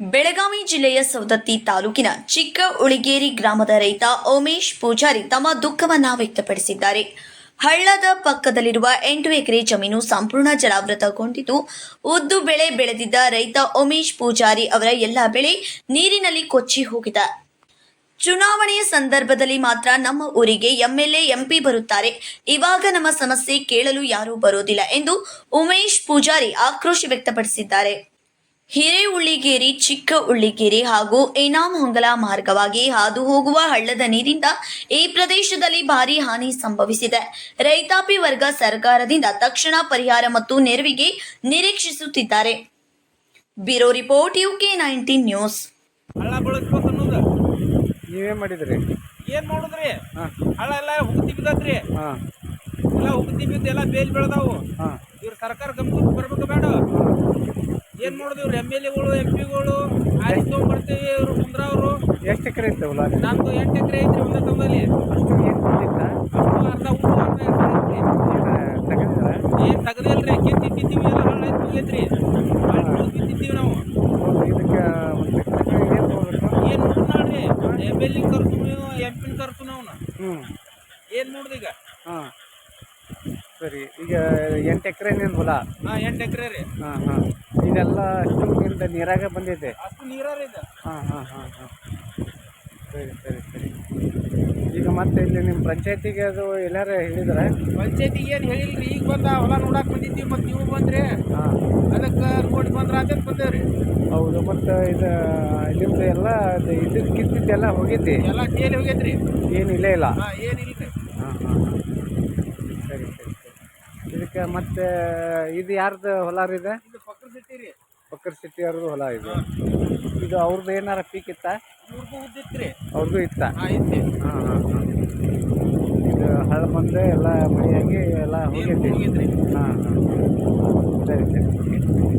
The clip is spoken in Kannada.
ಬೆಳಗಾವಿ ಜಿಲ್ಲೆಯ ಸವದತ್ತಿ ತಾಲೂಕಿನ ಚಿಕ್ಕ ಉಳಿಗೇರಿ ಗ್ರಾಮದ ರೈತ ಉಮೇಶ್ ಪೂಜಾರಿ ತಮ್ಮ ದುಃಖವನ್ನು ವ್ಯಕ್ತಪಡಿಸಿದ್ದಾರೆ. ಹಳ್ಳದ ಪಕ್ಕದಲ್ಲಿರುವ ಎಂಟು ಎಕರೆ ಜಮೀನು ಸಂಪೂರ್ಣ ಜಲಾವೃತಗೊಂಡಿದ್ದು, ಉದ್ದು ಬೆಳೆ ಬೆಳೆದಿದ್ದ ರೈತ ಉಮೇಶ್ ಪೂಜಾರಿ ಅವರ ಎಲ್ಲ ಬೆಳೆ ನೀರಿನಲ್ಲಿ ಕೊಚ್ಚಿ ಹೋಗಿದೆ. ಚುನಾವಣೆಯ ಸಂದರ್ಭದಲ್ಲಿ ಮಾತ್ರ ನಮ್ಮ ಊರಿಗೆ ಎಂಎಲ್ಎ, ಎಂಪಿ ಬರುತ್ತಾರೆ. ಇವಾಗ ನಮ್ಮ ಸಮಸ್ಯೆ ಕೇಳಲು ಯಾರೂ ಬರೋದಿಲ್ಲ ಎಂದು ಉಮೇಶ್ ಪೂಜಾರಿ ಆಕ್ರೋಶ ವ್ಯಕ್ತಪಡಿಸಿದ್ದಾರೆ. ಹಿರೇಉಳ್ಳಿಗೇರಿ ಚಿಕ್ಕ ಉಳ್ಳಿಗೇರಿ ಹಾಗೂ ಇನಾಮ್ ಹೊಂಗಲ ಮಾರ್ಗವಾಗಿ ಹಾದು ಹೋಗುವ ಹಳ್ಳದ ನೀರಿಂದ ಈ ಪ್ರದೇಶದಲ್ಲಿ ಭಾರಿ ಹಾನಿ ಸಂಭವಿಸಿದೆ. ರೈತಾಪಿ ವರ್ಗ ಸರ್ಕಾರದಿಂದ ತಕ್ಷಣ ಪರಿಹಾರ ಮತ್ತು ನೆರವಿಗೆ ನಿರೀಕ್ಷಿಸುತ್ತಿದ್ದಾರೆ. Bureau report UK nineteen news. ಹಳ್ಳ ಬೆಳಗ್ಬೇಕು ಅನ್ನೋದು. ನೀವೇನ್ ಮಾಡಿದ್ರಿ. ಏನ್ ಮಾಡುದ್ರಿ? ಹಾಂ. ಹಳ್ಳ ಎಲ್ಲ ಹುಗ್ತಿ ಬಿದ್ದತ್ರಿ ಹಾಂ. ಎಲ್ಲ ಹುಗ್ತಿ ಬಿದ್ದು ಎಲ್ಲ ಬೇಲ್ ಬೆಳೆದಾವು. ಹಾಂ. ಇವ್ರ ಸರ್ಕಾರ ಗಮನಕ್ಕೆ ಬರ್ಬೇಕು ಬೇಡ. ಏನ್ ಮಾಡುದು ಇವ್ರು? ಎಂ ಎಲ್ ಎಗಳು ಎಂ ಪಿಗಳು ಆಯ್ತು ತೊಗೊಂಡ್ಬರ್ತೀವಿ ಬಂದ್ರೆ ಅವರು ಎಷ್ಟು ಎಕರೆ ಇತ್ತು ಹೊಲ ನಮ್ದು ಎಂಟು ಎಕರೆ ಐತ್ರಿ ಒಂದೇ ತಂಬಲ್ಲಿ ಅಷ್ಟು ಏನು ಬಂದಿತ್ತ ಅಷ್ಟು ಅರ್ಧ ಊರು ಅರ್ಧ ಎಕರೆ ಐತ್ರಿ. ಏನು ತೆಗೆದಿಲ್ಲ ರೀ ಕಿತ್ತಿ ಕಿತ್ತೀವಿ ಎಲ್ಲ ಹಳ್ಳ ನಾವು. ಇದಕ್ಕೆ ಒಂದು ಏನು ನೋಡ್ರಿ ಎಂ ಎಲ್ ಎ ಕರ್ತು ಎಂ ಪಿನ ಕರ್ತು ನಾವು ಹ್ಞೂ ಏನು ನೋಡ್ದು ಈಗ? ಹಾಂ. ಸರಿ ಈಗ ಎಂಟು ಎಕರೆ ಏನೇನು ಹೊಲ? ಹಾಂ ಎಂಟು ಎಕರೆ ರೀ. ಹಾಂ ಹಾಂ. ಇದೆಲ್ಲ ಅಷ್ಟು ನೀರಾಗೆ ಬಂದಿದೆ. ಅಷ್ಟು ನೀರಾರ ಇದೆ ಹಾಂ ಹಾಂ ಹಾಂ ಹಾಂ. ಸರಿ ಸರಿ ಸರಿ. ಈಗ ಮತ್ತೆ ಇಲ್ಲಿ ನಿಮ್ಮ ಪಂಚಾಯತಿಗೆ ಅದು ಎಲ್ಲಾರು ಹೇಳಿದ್ರೆ? ಪಂಚಾಯತಿಗೆ ಏನು ಹೇಳಿಲ್ರಿ ಈಗ ಬಂದ ಹೊಲ ನೋಡಕ್ ಬಂದಿದ್ದೀವಿ ಮತ್ತು ನೀವು ಬಂದ್ರಿ. ಹಾಂ. ಅದಕ್ಕೆ ನೋಡಿ ಬಂದ್ರ ಬಂದೇವೆ ಬಂದೇವ್ರಿ. ಹೌದು ಮತ್ತು ಇದು ನಿಮ್ದು ಎಲ್ಲ ಇದು ಕಿತ್ತಿದ್ದೆಲ್ಲ ಹೋಗಿದ್ದೆ? ಎಲ್ಲ ತೇಲಿ ಹೋಗೈತ್ರಿ ಏನು ಇಲ್ಲೇ ಇಲ್ಲ? ಏನು ಏನಿಲ್ರಿ ಹಾಂ ಹಾಂ ಸರಿ ಸರಿ ಸರಿ. ಇದಕ್ಕೆ ಮತ್ತೆ ಇದು ಯಾರ್ದು ಹೊಲ ಬಕ್ಕರ್ ಸಿಟಿ ಅವ್ರದ್ದು ಹೊಲ ಇದು. ಇದು ಅವ್ರದ್ದು ಏನಾರ ಪೀಕ್ ಇತ್ತ? ಅವ್ರದ್ದು ಇತ್ತ? ಹಾಂ ಇದು ಹಳ ಬಂದು ಎಲ್ಲ ಮಳೆಯಾಗಿ ಎಲ್ಲ ಹೋಗಿದ್ದೀವಿ ಹೋಗೈತಿ ಹಾಂ ಹಾಂ. ಸರಿ ಸರಿ.